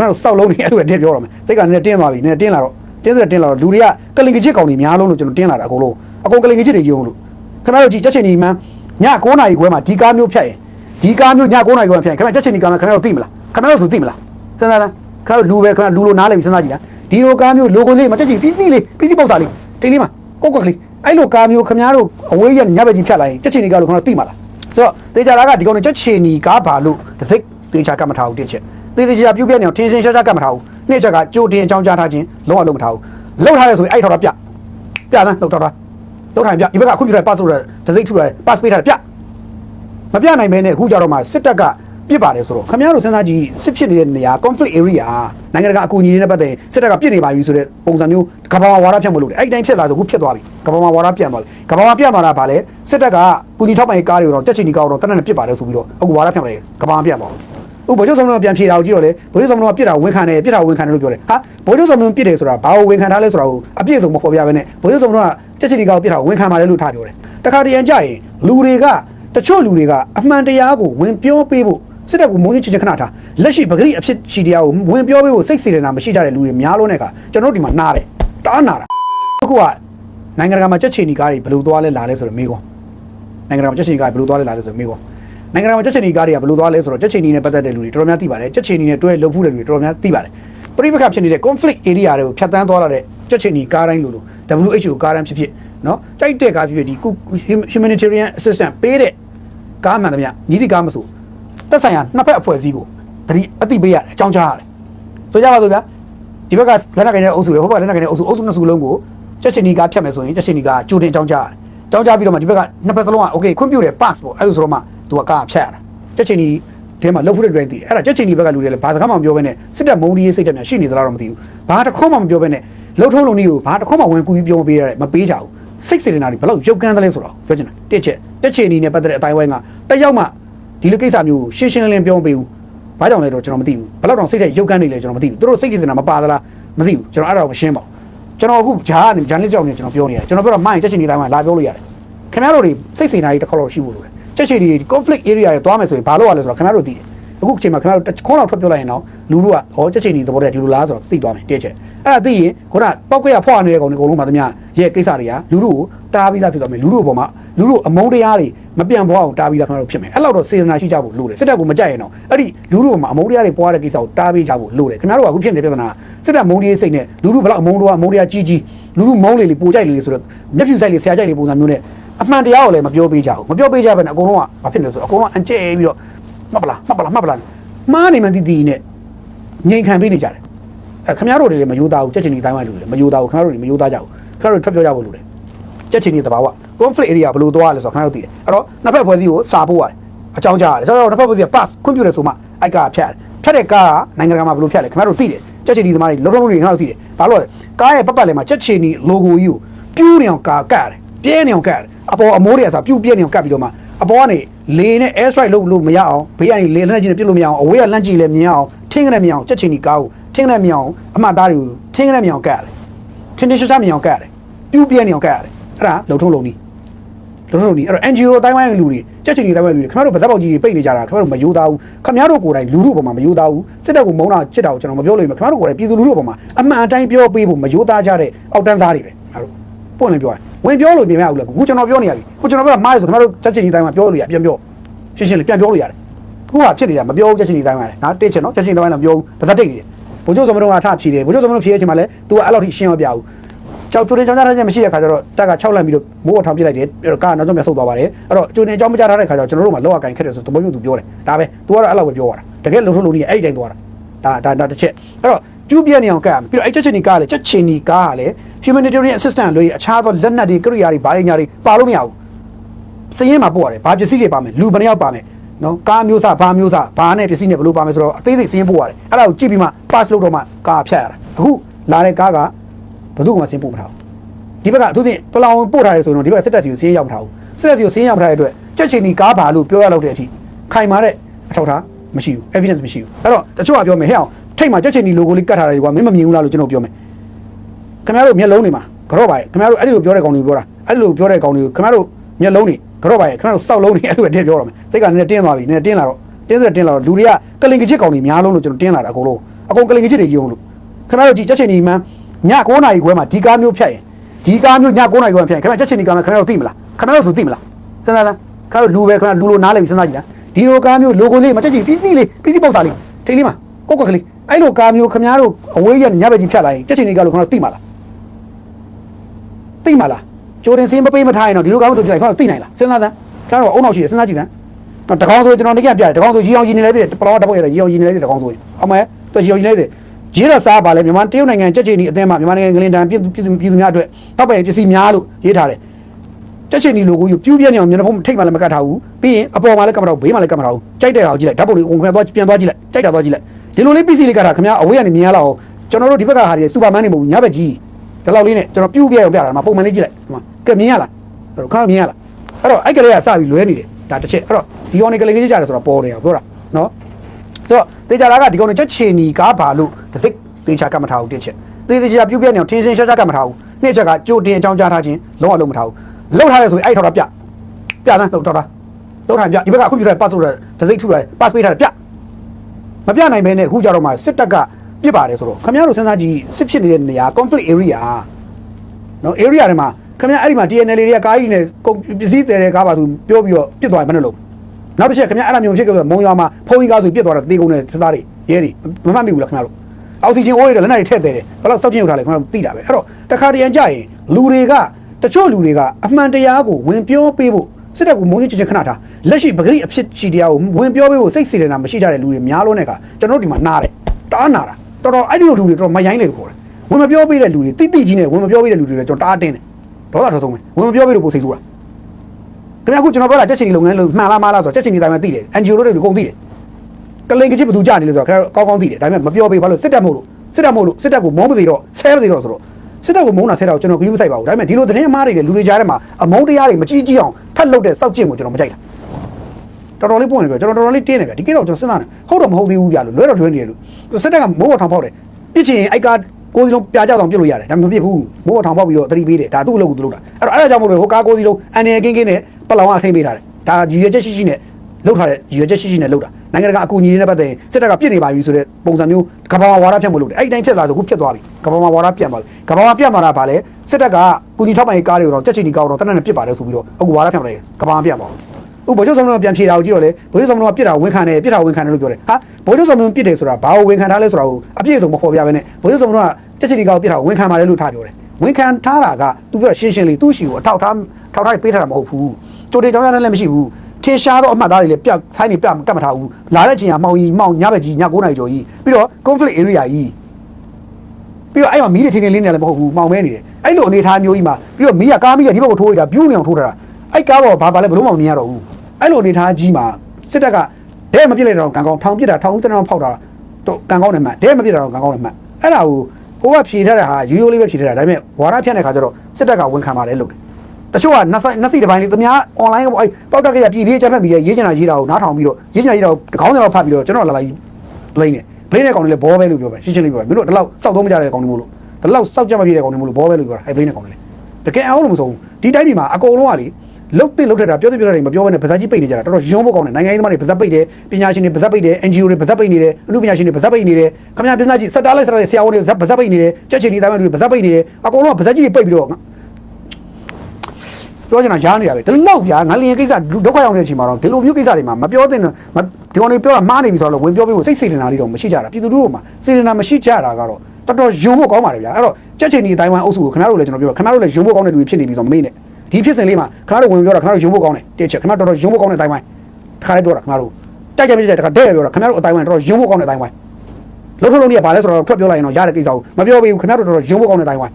ခင်ဗျားတို့စောက်လုံးနေအဲ့လိုတက်ပြောတော့မယ်စိတ်ကနည်းနည်းတင်းသွားပြီနည်းနည်းတင်းလာတော့တင်းစက်တင်းလာတော့လူတွေကကလင်ကချစ်ကောင်တွေများလုံးလို့ကျွန်တော်တင်းလာတာအကုန်လုံးအကုန်ကလင်ကချစ်တွေကြီးအောင်လို့ခင်ဗျားတို့ကြည့်ချက်ချင်းဒီမှန်းည9နာရီခွဲမှာဒီကားမျိုးဖြတ်ရင်ဒီကားမျိုးည9နာရီခွဲမှာဖြတ်ရင်ခင်ဗျားချက်ချင်းဒီကားမှာခင်ဗျားတို့သိမလားခင်ဗျားတို့ဆိုသိမလားစဉ်းစားလားခင်ဗျားတို့လူပဲခင်ဗျားလူလိုနားလည်ပြီးစဉ်းစားကြည့်လားဒီလိုကားမျိုးလိုကိုလေးမတက်ကြည့်ပြီးသိလေးပြီးသိပေါက်စားလေးတိတ်လေးမှာကောက်ကောက်ကလေးအဲ့လိုကားမျိုးခင်ဗျားတို့အဝေးရညဘက်ကြီးဖြတ်လိုက်ရင်ချက်ချင်းဒီကားလို့ခင်ဗျားတို့သိမှာလားဆိုတော့တေချာလာကဒီကောင်တွေချက်ချင်းဒီကားဘာလို့တစ်စိတ်တေချာကမထားဘူးတစ်ချက် သေသေးချာပြုတ်ပြနေအောင်ထင်းရှင်းရှားရှားကတ်မထားဘူးနှစ်ချက်ကကြိုတင်အကြောင်းကြားထားခြင်းလုံးဝလုံးမထားဘူးလုံးထားရဲဆိုရင်အဲ့ထော်တော့ပြပြသန်းလုံးထော်တော့လုံးထားရင်ပြဒီဘက်ကအခုပြထားပတ်ဆိုတော့ဒစိတ်ထူရတယ်ပတ်ပေးထားတယ်ပြမပြနိုင်မဲနဲ့အခုကြတော့မှစစ်တပ်ကပြစ်ပါတယ်ဆိုတော့ခမရတို့စဉ်းစားကြည့်စစ်ဖြစ်နေတဲ့နေရာ conflict area နိုင်ငံတကာအကူအညီတွေနဲ့ပတ်သက်စစ်တပ်ကပြစ်နေပါပြီဆိုတဲ့ပုံစံမျိုးကမ္ဘာမှာဝါဒဖြန့်မလို့လေအဲ့ဒီတိုင်းဖြစ်လာဆိုအခုဖြစ်သွားပြီကမ္ဘာမှာဝါဒပြန့်သွားပြီကမ္ဘာမှာပြန့်သွားတာဗာလဲစစ်တပ်ကပူညီထောက်ပိုင်ကားတွေတော့တက်ချီနီကားတော့တနက်နဲ့ပြစ်ပါတယ်ဆိုပြီးတော့အခုဝါဒဖြန့်ပါတယ်ကမ္ဘာမှာပြန့်သွားတယ် ဥပဘိုးချုပ်သမတော်ပြန်ဖြေတာကိုကြည့်တော့လေဘိုးချုပ်သမတော်ကပြစ်တာကိုဝန်ခံတယ်ပြစ်တာကိုဝန်ခံတယ်လို့ပြောတယ်ဟာဘိုးချုပ်သမတော်ပြစ်တယ်ဆိုတာဘာကိုဝန်ခံထားလဲဆိုတာကိုအပြည့်စုံမဖော်ပြဘဲနဲ့ဘိုးချုပ်သမတော်ကတက်ချီဒီကောက်ပြစ်တာကိုဝန်ခံပါတယ်လို့ထားပြောတယ်တခါတရံကြရင်လူတွေကတချို့လူတွေကအမှန်တရားကိုဝင်ပြောပေးဖို့စစ်တပ်ကမုန်းချင်းချင်းခဏထားလက်ရှိပဂရိအဖြစ်ရှိတရားကိုဝင်ပြောပေးဖို့စိတ်စေတနာမရှိကြတဲ့လူတွေများလို့နဲ့ကကျွန်တော်တို့ဒီမှာနားတယ်တအားနာတာအခုကနိုင်ငံတကာမှာကြက်ချီနီကားတွေဘယ်လိုသွားလဲလာလဲဆိုတော့မေးခွန်းနိုင်ငံတကာမှာကြက်ချီနီကားတွေဘယ်လိုသွားလဲလာလဲဆိုတော့မေးခွ န်းနိုင်ငံတော်မှာချက်ချင်နီကားတွေကဘယ်လိုသွားလဲဆိုတော့ချက်ချင်နီနဲ့ပတ်သက်တဲ့လူတွေတော်တော်များသိပါတယ်ချက်ချင်နီနဲ့တွဲလှုပ်ဖူးတဲ့လူတွေတော်တော်များသိပါတယ်ပြိပခဖြစ်နေတဲ့ conflict area တွေကိုဖြတ်တန်းသွားလာတဲ့ချက်ချင်နီကားတိုင်းလို့လို့ WHO ကားတိုင်းဖြစ်ဖြစ်နော်တိုက်တဲ့ကားဖြစ်ဖြစ်ဒီကု humanitarian assistance ပေးတဲ့ကားမှန်သမျှညီတိကားမဆိုသက်ဆိုင်ရာနှစ်ဖက်အဖွဲ့အစည်းကိုတတိအသိပေးရတယ်အကြောင်းကြားရတယ်ဆိုကြပါစို့ဗျာဒီဘက်ကလက်နက်ကိုင်တဲ့အုပ်စုရဟိုဘက်ကလက်နက်ကိုင်တဲ့အုပ်စုအုပ်စုနှစ်စုလုံးကိုချက်ချင်နီကားဖြတ်မယ်ဆိုရင်ချက်ချင်နီကားကြိုတင်အကြောင်းကြားရတယ်အကြောင်းကြားပြီးတော့မှဒီဘက်ကနှစ်ဖက်စလုံးက okay ခွင့်ပြုတယ် pass ပေါ့အဲ့လိုဆိုတော့မှ သူကကားဖြတ်ရတာချက်ချင်နီတဲမှာလှုပ်ဖူးတဲ့တွင်တည်တယ်အဲ့ဒါချက်ချင်နီဘက်ကလူတွေလည်းဘာစကားမှမပြောဘဲနဲ့စစ်တပ်မုံဒီရေးစိတ်တက်များရှိနေသလားတော့မသိဘူးဘာတစ်ခေါက်မှမပြောဘဲနဲ့လှုပ်ထုံးလုံးကြီးကိုဘာတစ်ခေါက်မှဝင်ကူပြီးပြောမပေးရတယ်မပေးကြဘူးစိတ်စေတနာတွေဘယ်လောက်ရုပ်ကန်းသလဲဆိုတော့ပြောချင်တာတစ်ချက်ချက်ချင်နီနဲ့ပတ်သက်တဲ့အတိုင်းဝိုင်းကတက်ရောက်မှဒီလိုကိစ္စမျိုးရှင်းရှင်းလင်းလင်းပြောမပေးဘူးဘာကြောင့်လဲတော့ကျွန်တော်မသိဘူးဘယ်လောက်တောင်စိတ်တဲ့ရုပ်ကန်းနေလဲကျွန်တော်မသိဘူးသူတို့စိတ်စေတနာမပါသလားမသိဘူးကျွန်တော်အဲ့ဒါကိုမရှင်းပါဘူးကျွန်တော်အခုဂျားကနေဂျာနယ်ကြောင့်နေကျွန်တော်ပြောနေရတယ်ကျွန်တော်ပြောတော့မိုင်းချက်ချင်နီတိုင်းမှာလာပြောလို့ရတယ်ခင်ဗျားတို့တွေစိတ်စေတနာကြီးတစ်ခေါက်တော့ရှိဖို့လိုတယ် ချက်ချင်နီတွေ conflict area တွေသွားမယ်ဆိုရင်ဘာလို့ရလဲဆိုတော့ခင်ဗျားတို့သိတယ်အခုအချိန်မှာခင်ဗျားတို့ခေါင်းလောက်ထွက်ပြောလိုက်ရင်တော့လူတို့ကဟောချက်ချင်နီသဘောတည်းဒီလိုလားဆိုတော့သိသွားမယ်တဲ့ချက်အဲ့ဒါသိရင်ခုနပောက်ကရဖွာနေတဲ့ကောင်တွေအကုန်လုံးပါသမျှရဲ့ကိစ္စတွေကလူတို့ကိုတားပြီးသားဖြစ်သွားမယ်လူတို့ပေါ်မှာလူတို့အမုန်းတရားတွေမပြန့်ပွားအောင်တားပြီးသားခင်ဗျားတို့ဖြစ်မယ်အဲ့လောက်တော့စေတနာရှိကြဖို့လိုတယ်စစ်တပ်ကမကြိုက်ရင်တော့အဲ့ဒီလူတို့ပေါ်မှာအမုန်းတရားတွေပွားတဲ့ကိစ္စကိုတားပေးကြဖို့လိုတယ်ခင်ဗျားတို့ကအခုဖြစ်နေတဲ့ပြဿနာစစ်တပ်မုန်းတရားစိတ်နဲ့လူတို့ဘလောက်အမုန်းတော်အမုန်းတရားကြီးကြီးလူတို့မုန်းလေလေပိုကြိုက်လေလေဆိုတော့မျက်ဖြူဆိုင်လေဆရာကြိုက်လေပုံစံမျိုးနဲ့ အမှန်တရားကိုလည်းမပြောပေးကြဘူးမပြောပေးကြဘဲနဲ့အကုန်လုံးကဘာဖြစ်နေလဲဆိုတော့အကုန်လုံးအန်ကျဲပြီးတော့မှတ်ပလားမှတ်ပလားမှတ်ပလားမှားနေမှတီးတီးနဲ့ငြိမ်ခံပေးနေကြတယ်အဲခင်ဗျားတို့တွေလည်းမယိုးသားဘူးချက်ချင်းဒီတိုင်းမှလူတွေလည်းမယိုးသားဘူးခင်ဗျားတို့တွေမယိုးသားကြဘူးခင်ဗျားတို့ထွက်ပြောကြဖို့လိုတယ်ချက်ချင်းဒီတဘာဝ conflict area ဘယ်လိုသွားရလဲဆိုတော့ခင်ဗျားတို့သိတယ်အဲ့တော့နှစ်ဖက်ဖွဲ့စည်းကိုစာပို့ရတယ်အကြောင်းကြားရတယ်ဆိုတော့နှစ်ဖက်ဖွဲ့စည်းက pass ခွင့်ပြုတယ်ဆိုမှအိုက်ကဖြတ်ရတယ်ဖြတ်တဲ့ကားကနိုင်ငံတကာမှာဘယ်လိုဖြတ်လဲခင်ဗျားတို့သိတယ်ချက်ချင်းဒီသမားတွေလုံးလုံးတွေခင်ဗျားတို့သိတယ်ဘာလို့လဲကားရဲ့ပတ်ပတ်လည်မှာချက်ချင်းဒီ logo ကြီးကိုပြူးနေအောင်ကာကတ်ရတယ်ပြဲနေအောင်ကတ်ရတယ် အပေါ်အမိုးတွေကဆိုပြူးပြဲနေအောင်ကတ်ပြီးတော့မှအပေါ်ကနေလေနဲ့ air strike လုပ်လို့မရအောင်ဘေးကနေလေလက်နဲ့ကြီးနဲ့ပြစ်လို့မရအောင်အဝေးကလန့်ကြည့်လည်းမြင်အောင်ထင်းကနေမြင်အောင်ချက်ချင်းဒီကားကိုထင်းကနေမြင်အောင်အမှတ်သားတွေကိုထင်းကနေမြင်အောင်ကတ်ရတယ်ထင်းထင်းရှားရှားမြင်အောင်ကတ်ရတယ်ပြူးပြဲနေအောင်ကတ်ရတယ်အဲ့ဒါလုံထုံးလုံနီးလုံးလုံးနီအဲ့တော့ NGO အတိုင်းဝိုင်းလူတွေကြက်ချင်နေတိုင်းဝိုင်းလူတွေခင်ဗျားတို့ဗဇက်ပေါက်ကြီးတွေပိတ်နေကြတာခင်ဗျားတို့မယိုးသားဘူးခင်ဗျားတို့ကိုယ်တိုင်လူတို့ပေါ်မှာမယိုးသားဘူးစစ်တပ်ကိုမုန်းတာချစ်တာကိုကျွန်တော်မပြောလို့ရမှာခင်ဗျားတို့ကိုယ်တိုင်ပြည်သူလူတို့ပေါ်မှာအမှန်အတိုင်းပြောပေးဖို့မယိုးသားကြတဲ့အောက်တန်းသားတွေပဲခင်ဗျားတို့ပွင့်လင်းပြောရ ဝင်ပြောလို့ပြင်မရဘူးလားခုကျွန်တော်ပြောနေရပြီခုကျွန်တော်ပြောတာမှားတယ်ဆိုခင်ဗျားတို့ကြက်ချင်နေတိုင်းမှာပြောလို့ရပြန်ပြောရှင်းရှင်းလေးပြန်ပြောလို့ရတယ်ခုကဖြစ်နေတာမပြောဘူးကြက်ချင်နေတိုင်းမှာနော်တစ်ချက်နော်ကြက်ချင်တိုင်းမှာမပြောဘူးဗဇက်တိတ်နေတယ်ဘိုးချုပ်သမတော်ကထဖြေတယ်ဘိုးချုပ်သမတော်ဖြေတဲ့အချိန်မှာလဲ तू ကအဲ့လောက်ထိရှင်းမပြဘူးကြောက်ကျိုးတင်ကြောင်းကြထားခြင်းမရှိတဲ့ခါကျတော့တက်က6လန့်ပြီးတော့မိုးပေါ်ထောင်ပြစ်လိုက်တယ်အဲ့တော့ကားနောက်ကျပြန်ဆုတ်သွားပါတယ်အဲ့တော့ကျိုးတင်ကြောင်းမကြထားတဲ့ခါကျတော့ကျွန်တော်တို့မှလောက်ကင်ခက်တယ်ဆိုသဘောမျိုးသူပြောတယ်ဒါပဲ तू ကတော့အဲ့လောက်ပဲပြောရတာတကယ်လုံထုံးလုံနေအဲ့ဒီတိုင်းသွားတာဒါဒါဒါတစ်ချက်အဲ့တော့ကျူးပြက်နေအောင်ကတ်ပြီးတော့အဲ့ချက်ချင်းဒီကားလေချက်ချင်းဒီကားကလေ humanitarian assistant လို့အခြားသောလက်နက်တွေကိရိယာတွေဘာတွေညာတွေပါလို့မရဘူးစရင်မှာပို့ရတယ်ဘာပစ္စည်းတွေပါမယ်လူဘယ်နှယောက်ပါမယ်နော်ကားမျိုးစားဘာမျိုးစားဘာနဲ့ပစ္စည်းနဲ့ဘယ်လိုပါမယ်ဆိုတော့အသေးစိတ်စရင်ပို့ရတယ်အဲ့ဒါကိုကြည့်ပြီးမှ pass လုပ်တော့မှကားဖြတ်ရတာအခုလာတဲ့ကားကဘယ်သူမှစရင်ပို့မထားဘူးဒီဘက်ကအထူးဖြင့်ပလောင်ပို့ထားရဲဆိုရင်တော့ဒီဘက်စစ်တပ်စီကိုစင်းရောက်မထားဘူးစစ်တပ်စီကိုစင်းရောက်မထားတဲ့အတွက်ကြက်ချင်ဒီကားပါလို့ပြောရတော့တဲ့အထိခိုင်မာတဲ့အထောက်ထားမရှိဘူး evidence မရှိဘူးအဲ့တော့တချို့ကပြောမယ်ဟဲ့အောင်ထိတ်မှာကြက်ချင်ဒီ logo လေးကတ်ထားတယ်ကွာမင်းမမြင်ဘူးလားလို့ကျွန်တော်ပြောမယ် ခင်ဗျားတို့မျက်လုံးတွေမှာကြော့ပါရဲ့ခင်ဗျားတို့အဲ့ဒီလိုပြောတဲ့ကောင်တွေကိုပြောတာအဲ့ဒီလိုပြောတဲ့ကောင်တွေကိုခင်ဗျားတို့မျက်လုံးတွေကြော့ပါရဲ့ခင်ဗျားတို့စောက်လုံးတွေအဲ့လိုအတက်ပြောတော့မယ်စိတ်ကနည်းနည်းတင်းသွားပြီနည်းနည်းတင်းလာတော့တင်းစက်တင်းလာတော့လူတွေကကလင်ကချစ်ကောင်တွေများလုံးလို့ကျွန်တော်တင်းလာတာအကုန်လုံးအကုန်ကလင်ကချစ်တွေကြီးအောင်လို့ခင်ဗျားတို့ကြည့်ချက်ချင်းဒီမှန်းည9နာရီခွဲမှာဒီကားမျိုးဖြတ်ရင်ဒီကားမျိုးည9နာရီခွဲမှာဖြတ်ရင်ခင်ဗျားချက်ချင်းဒီကားမှာခင်ဗျားတို့သိမလားခင်ဗျားတို့ဆိုသိမလားစဉ်းစားလားခင်ဗျားတို့လူပဲခင်ဗျားလူလိုနားလည်ပြီးစဉ်းစားကြည့်လားဒီလိုကားမျိုး logo လေးမတက်ကြည့်ပြီးစီးလေးပြီးစီးပေါက်စားလေးထိတ်လေးမှာကိုယ့်ကွက်ကလေးအဲ့လိုကားမျိုးခင်ဗျားတို့အဝေးရညဘက်ကြီးဖြတ်လာရင်ချက်ချင်းဒီကားလို့ခင်ဗျားတို့သိမလား သိမလားကြိုတင်စင်းမပေးမထားရင်တော့ဒီလိုကားမျိုးတို့ကြည့်လိုက်ခင်ဗျားတို့သိနိုင်လားစဉ်းစားစမ်းခင်ဗျားတို့အုံနောက်ရှိတယ်စဉ်းစားကြည့်စမ်းတော့တကောင်ဆိုကျွန်တော်တကယ်ပြတယ်တကောင်ဆိုရီအောင်ရီနေလဲတဲ့ပလောတပုတ်ရတဲ့ရီအောင်ရီနေလဲတဲ့တကောင်ဆိုအမေတော့ရီအောင်ရီနေလဲတဲ့ဂျီရစားပါလဲမြန်မာတရုတ်နိုင်ငံကြက်ချီနီအသင်းမှာမြန်မာနိုင်ငံကလင်တန်ပြည်သူပြည်သူပြည်သူများအတွက်တောက်ပယ်ပစ္စည်းများလို့ရေးထားတယ်ကြက်ချီနီလိုကိုယူပြူးပြင်းနေအောင်မြန်မာဖုံးထိတ်မှလည်းမကတ်ထားဘူးပြီးရင်အပေါ်မှာလည်းကတ်မထားဘူးဘေးမှာလည်းကတ်မထားဘူးကြိုက်တဲ့အောင်ကြည့်လိုက်ဓာတ်ပုံလေးဝင်ခွဲသွားပြန်သွားကြည့်လိုက်ကြိုက်တာသွားကြည့်လိုက်ဒီလိုလေးပစ္စည်းလေးကတာခင်ဗျာအဝေးကနေမြင်ရလောက်အောင်ကျွန်တော်တို့ဒီဘက်ကဟာတွေစူပါမန်တွေမဟုတ်ဘူးညဘက်ကြီး ဒီလောက်လေးနဲ့ကျွန်တော်ပြူးပြအောင်ပြတာမှာပုံမှန်လေးကြည့်လိုက်ဒီမှာကဲမြင်ရလားအဲ့တော့ခါမြင်ရလားအဲ့တော့အဲ့ကလေးကစပြီးလွဲနေတယ်ဒါတစ်ချက်အဲ့တော့ဒီကောင်တွေကလေးကြီးကြတယ်ဆိုတော့ပေါ်နေတာပြောတာနော်ဆိုတော့တေချာလာကဒီကောင်တွေချက်ချီနီကားပါလို့တစ်စိတ်တေချာကတ်မထားဘူးတစ်ချက်တေတေချာပြုတ်ပြနေအောင်ထင်းရှင်းရှားရှားကတ်မထားဘူးနှစ်ချက်ကကြိုတင်အကြောင်းကြားထားခြင်းလုံးဝလုံးမထားဘူးလုံးထားတယ်ဆိုရင်အဲ့ထောက်တာပြပြသန်းလုံးထောက်တာလုံးထားပြဒီဘက်ကအခုပြထားတဲ့ pass လို့တစ်စိတ်ထူထားတယ် pass ပေးထားတယ်ပြမပြနိုင်ဘဲနဲ့အခုကြတော့မှစစ်တပ်က ပြစ်ပါတယ်ဆိုတော့ခင်ဗျားတို့စဉ်းစားကြည့်စစ်ဖြစ်နေတဲ့နေရာ conflict area နော် area တွေမှာခင်ဗျာအဲ့ဒီမှာ TNL တွေကကားကြီးနဲ့ကုန်ပစ္စည်းတယ်တဲ့ကားပါဆိုပြောပြီးတော့ပြစ်သွားရင်ဘယ်နဲ့လုံးနောက်တစ်ချက်ခင်ဗျာအဲ့ဒါမျိုးဖြစ်ကြလို့မုံရွာမှာဖုန်းကြီးကားဆိုပြစ်သွားတာတေကုန်းနဲ့သသားတွေရဲတွေမမှတ်မိဘူးလားခင်ဗျာတို့အောက်ဆီဂျင်အိုးရတဲ့လက်နက်တွေထည့်တယ်တယ်ဘယ်လောက်စောက်ကျင်ရောက်ထားလဲခင်ဗျာတို့သိတာပဲအဲ့တော့တခါတရံကြရင်လူတွေကတချို့လူတွေကအမှန်တရားကိုဝင်ပြောပေးဖို့စစ်တပ်ကမုံကြီးချင်ချင်ခဏထားလက်ရှိပဂရိအဖြစ်ရှိတရားကိုဝင်ပြောပေးဖို့စိတ်စေတနာမရှိကြတဲ့လူတွေများလို့တဲ့ခါကျွန်တော်တို့ဒီမှာနားတယ်တအားနာတာ တော်တော်အဲ့ဒီလိုလူတွေတော်တော်မရိုင်းလေလို့ခေါ်တယ်ဝင်မပြောပေးတဲ့လူတွေတိတိကြီးနဲ့ဝင်မပြောပေးတဲ့လူတွေလည်းကျွန်တော်တအားတင်းတယ်ဒေါသထောဆုံးပဲဝင်မပြောပြလို့ပိုစိတ်ဆိုးတာခင်ဗျာအခုကျွန်တော်ပြောတာကြက်ချင်ဒီလုပ်ငန်းလို့မှန်လားမှားလားဆိုတော့ကြက်ချင်ဒီတိုင်းမှာသိတယ် NGO တို့တွေအကုန်သိတယ်ကလိန်ကချစ်ဘသူကြနေလို့ဆိုတော့ခင်ဗျာကောင်းကောင်းသိတယ်ဒါပေမဲ့မပြောပေးဘာလို့စစ်တပ်မို့လို့စစ်တပ်မို့လို့စစ်တပ်ကိုမုန်းမသိတော့ဆဲမသိတော့ဆိုတော့စစ်တပ်ကိုမုန်းတာဆဲတာကိုကျွန်တော်ဂရုမစိုက်ပါဘူးဒါပေမဲ့ဒီလိုသတင်းအမှားတွေနဲ့လူတွေကြားထဲမှာအမုန်းတရားတွေမကြီးကြီးအောင်ထပ်လုပ်တဲ့စောက်ကျင့်ကိုကျွန်တော်မကြိုက်တာ တော်တော်လေးပွင့်နေပြကျွန်တော်တော်တော်လေးတင်းနေပြဒီကိစ္စကိုကျွန်တော်စဉ်းစားနေဟုတ်တော့မဟုတ်သေးဘူးဗျာလို့လွဲတော့လွဲနေတယ်လို့စစ်တပ်ကမိုးပေါ်ထောင်ဖောက်တယ်ပြစ်ချင်အိုက်ကကိုစီလုံးပြာကြောက်အောင်ပြစ်လို့ရတယ်ဒါပေမဲ့မပြစ်ဘူးမိုးပေါ်ထောင်ဖောက်ပြီးတော့တတိပေးတယ်ဒါသူ့အလုပ်ကိုသူလုပ်တာအဲ့တော့အဲ့ဒါကြောင့်မို့လို့ဟိုကားကိုစီလုံးအန်ရကင်းကင်းနဲ့ပလောင်ကထိမ့်ပေးထားတယ်ဒါရည်ရွယ်ချက်ရှိရှိနဲ့လုပ်ထားတဲ့ရည်ရွယ်ချက်ရှိရှိနဲ့လုပ်တာနိုင်ငံတကာအကူအညီတွေနဲ့ပတ်သက်ရင်စစ်တပ်ကပြစ်နေပါပြီဆိုတဲ့ပုံစံမျိုးကမ္ဘာမှာဝါဒဖြတ်မလို့တယ်အဲ့ဒီတိုင်းဖြစ်လာဆိုခုဖြစ်သွားပြီကမ္ဘာမှာဝါဒပြတ်သွားပြီကမ္ဘာမှာပြတ်သွားတာဗာလဲစစ်တပ်ကကူညီထောက်ပံ့ရေးကားတွေကိုတော့ချက်ချီနီကောက်တော့တနက်နဲ့ပြစ်ပါတယ်ဆိုပြီးတော့အခုဝါဒဖြတ်မလိုက်ကမ္ဘာမှာပြတ်သွား ဥပဒေချုပ်ဆောင်ကပြန်ဖြေတာကိုကြည့်တော့လေဘိုးချုပ်ဆောင်ကပြစ်တာဝန်ခံတယ်ပြစ်တာဝန်ခံတယ်လို့ပြောတယ်ဟာဘိုးချုပ်ဆောင်ပြစ်တယ်ဆိုတာဘာကိုဝန်ခံထားလဲဆိုတာကိုအပြည့်အစုံမဖော်ပြဘဲနဲ့ဘိုးချုပ်ဆောင်ကချက်ချီနီကောက်ပြစ်တာကိုဝန်ခံပါတယ်လို့ထားပြောတယ်ဝန်ခံထားတာကသူပြောရှင်းရှင်းလေးသူ့ရှိကိုအထောက်ထားထောက်ထားပေးထားတာမဟုတ်ဘူးကြိုတင်ကြောင်းရမ်းလည်းမရှိဘူးထင်ရှားသောအမှတ်သားတွေလည်းပြဆိုင်းနေပြကတ်မထားဘူးလာတဲ့ချိန်ကမှောင်ကြီးမှောင်ညဘက်ကြီးည9နာရီကျော်ကြီးပြီးတော့ conflict area ကြီးပြီးတော့အဲ့မှာမီးတွေထင်းထင်းလေးနေလည်းမဟုတ်ဘူးမှောင်မဲနေတယ်အဲ့လိုအနေထားမျိုးကြီးမှာပြီးတော့မီးကကားမီးကဒီဘက်ကိုထိုးရတာပြူးနေအောင်ထိုးထားတာအဲ့ကားပေါ်ဘာဘာလဲဘလို့မှမမြင်ရတော့ဘူး အဲ့လိုအနေထားကြီးမှာစစ်တပ်ကဒဲမပြစ်လိုက်တော့ကန်ကောင်းထောင်ပြစ်တာထောင်ဦးတန်းထောင်ဖောက်တာတော့ကန်ကောင်းနဲ့မှတ်ဒဲမပြစ်တာတော့ကန်ကောင်းနဲ့မှတ်အဲ့ဒါကိုကိုကဖြေထားတဲ့ဟာရိုးရိုးလေးပဲဖြေထားတာဒါပေမဲ့ဝါရဖြတ်တဲ့ခါကျတော့စစ်တပ်ကဝန်ခံပါတယ်လို့တချို့ကနတ်ဆိုင်နတ်စီတစ်ပိုင်းလေးသူများ online ကပေါ့အဲ့ပေါက်တက်ကရပြည်ပြေးချက်ဖက်ပြီးရေးချင်တာရေးတာကိုနားထောင်ပြီးတော့ရေးချင်တာရေးတာကိုတကောင်းစတော့ဖတ်ပြီးတော့ကျွန်တော်လာလိုက် blame နဲ့ blame တဲ့ကောင်တွေလည်းဘောပဲလို့ပြောပဲရှင်းရှင်းလေးပြောပဲမင်းတို့ဒီလောက်စောက်တော့မကြတဲ့ကောင်တွေမို့လို့ဒီလောက်စောက်ကြမပြည့်တဲ့ကောင်တွေမို့လို့ဘောပဲလို့ပြောတာအဲ့ blame တဲ့ကောင်တွေလေတကယ်အောင်လို့မဆုံးဘူးဒီတိုင်းပြည်မှာအကုန်လုံးကလေ လုတ်တင်လုတ်ထက်တာပြောသိပြောတာတွေမပြောဘဲနဲ့ဗဇက်ကြီးပိတ်နေကြတာတော်တော်ရုံးဖို့ကောင်းတယ်နိုင်ငံရေးသမားတွေဗဇက်ပိတ်တယ်ပညာရှင်တွေဗဇက်ပိတ်တယ် NGO တွေဗဇက်ပိတ်နေတယ်အမှုပညာရှင်တွေဗဇက်ပိတ်နေတယ်ခမရပညာကြီးစက်တားလိုက်စက်တားလိုက်ဆရာဝန်တွေဗဇက်ပိတ်နေတယ်ကြက်ချင်ဒီတိုင်းတွေဗဇက်ပိတ်နေတယ်အကုန်လုံးကဗဇက်ကြီးတွေပိတ်ပြီးတော့ပြောချင်တာရားနေရပဲဒီလောက်ပြာငါလျင်ကိစ္စဒုက္ခရောက်တဲ့အချိန်မှာတော့ဒီလိုမျိုးကိစ္စတွေမှာမပြောသင့်တော့ဒီကောင်တွေပြောတာမှားနေပြီဆိုတော့ဝင်ပြောပေးဖို့စိတ်စေတနာလေးတော့မရှိကြတာပြည်သူတို့ကမှာစေတနာမရှိကြတာကတော့တော်တော်ယုံဖို့ကောင်းပါတယ်ဗျာအဲ့တော့ကြက်ချင်ဒီတိုင်းဝိုင်းအုပ်စုကိုခင်ဗျားတို့လည်းကျွန်တော်ပြောခင်ဗျားတို့လည်းယုံဖို့ကောင်းတဲ့လူတွေဖြစ်နေပြီဆိုတော့မေးနဲ့ ဒီဖြစ်စဉ်လေးမှာခင်ဗျားတို့ဝင်ပြောတာခင်ဗျားတို့ယုံဖို့ကောင်းတယ်တစ်ချက်ခင်ဗျားတော်တော်ယုံဖို့ကောင်းတဲ့တိုင်းဝိုင်းတစ်ခါလေးပြောတာခင်ဗျားတို့ကြိုက်ကြမကြိုက်တခါတဲ့ပြောတာခင်ဗျားတို့အတိုင်းဝိုင်းတော်တော်ယုံဖို့ကောင်းတဲ့တိုင်းဝိုင်းလုံးထုံးလုံးကြီးကဘာလဲဆိုတော့ထွက်ပြောလိုက်ရင်တော့ရတဲ့ကိစ္စကိုမပြောပေးဘူးခင်ဗျားတို့တော်တော်ယုံဖို့ကောင်းတဲ့တိုင်းဝိုင်း